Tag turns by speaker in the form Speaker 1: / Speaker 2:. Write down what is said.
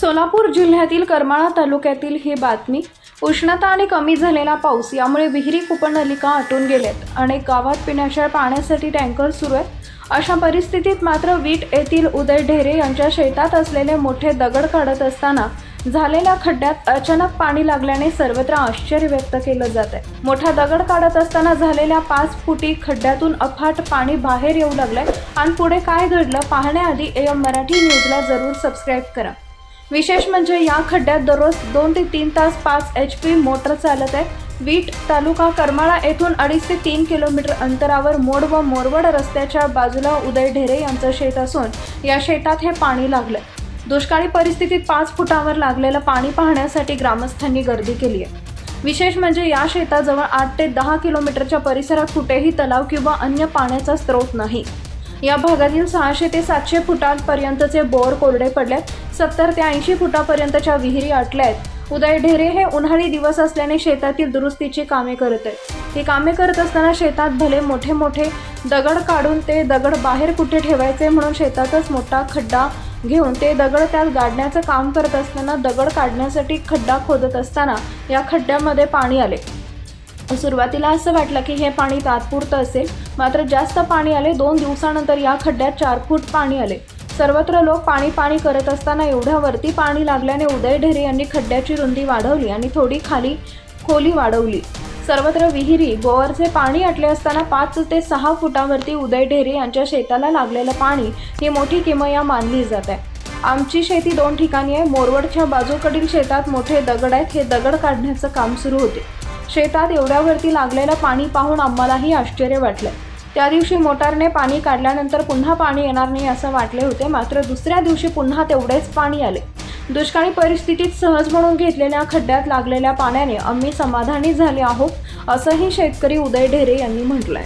Speaker 1: सोलापूर जिल्ह्यातील करमाळा तालुक्यातील ही बातमी उष्णता आणि कमी झालेला पाऊस यामुळे विहिरी कुपनलिका आटून गेल्यात. अनेक गावात पिण्याच्या पाण्यासाठी टँकर सुरू आहेत. अशा परिस्थितीत मात्र वीट येथील उदय ढेरे यांच्या शेतात असलेले मोठे दगड काढत असताना झालेल्या खड्ड्यात अचानक पाणी लागल्याने सर्वत्र आश्चर्य व्यक्त केलं जात आहे. मोठा दगड काढत असताना झालेल्या पाच फुटी खड्ड्यातून अफाट पाणी बाहेर येऊ लागलंय. आणि पुढे काय घडलं पाहण्याआधी एम मराठी न्यूजला जरूर सबस्क्राईब करा. विशेष म्हणजे या खड्ड्यात दररोज दोन ते तीन तास पाच एच पी मोटर चालत आहे. वीट तालुका करमाळा येथून अडीच ते तीन किलोमीटर अंतरावर मोड व मोरवड रस्त्याच्या बाजूला उदय ढेरे यांचं शेत असून या शेतात हे पाणी लागलं दुष्काळी परिस्थितीत पाच फुटावर लागलेलं पाणी पाहण्यासाठी ग्रामस्थांनी गर्दी केली आहे. विशेष म्हणजे या शेताजवळ आठ ते दहा किलोमीटरच्या परिसरात कुठेही तलाव किंवा अन्य पाण्याचा स्रोत नाही. या भागातील सहाशे ते सातशे फुटांपर्यंतचे बोर कोरडे पडलेत. सत्तर ते ऐंशी फुटापर्यंतच्या विहिरी आटल्या आहेत उदय ढेरे हे उन्हाळी दिवस असल्याने शेतातील दुरुस्तीची कामे करत आहेत. ही कामे करत असताना शेतात भले मोठे मोठे दगड काढून ते दगड बाहेर कुठे ठेवायचे म्हणून शेतातच मोठा खड्डा घेऊन ते दगड त्यात गाडण्याचं काम करत असताना दगड काढण्यासाठी खड्डा खोदत असताना या खड्ड्यामध्ये पाणी आले. सुरुवातीला असं वाटलं की हे पाणी तात्पुरतं असेल. मात्र जास्त पाणी आले दोन दिवसानंतर या खड्ड्यात चार फूट पाणी आले. सर्वत्र लोक पाणी पाणी करत असताना एवढ्या वरती पाणी लागल्याने उदय ढेरे यांनी खड्ड्याची रुंदी वाढवली आणि थोडी खाली खोली वाढवली. सर्वत्र विहिरी बोअरचे पाणी आटले असताना पाच ते सहा फुटावरती उदय ढेरे यांच्या शेताला लागलेलं पाणी ही मोठी किमया मानली जात आहे. आमची शेती दोन ठिकाणी आहे. मोरवडच्या बाजूकडील शेतात मोठे दगड आहेत. हे दगड काढण्याचं काम सुरू होते. शेतात एवढ्यावरती लागलेलं पाणी पाहून आम्हालाही आश्चर्य वाटलं. त्या दिवशी मोटारने पाणी काढल्यानंतर पुन्हा पाणी येणार नाही असं वाटले होते मात्र दुसऱ्या दिवशी पुन्हा तेवढेच पाणी आले. दुष्काळी परिस्थितीत सहज म्हणून घेतलेल्या खड्ड्यात लागलेल्या पाण्याने आम्ही समाधानी झाले आहोत असंही शेतकरी उदय ढेरे यांनी म्हटलंय.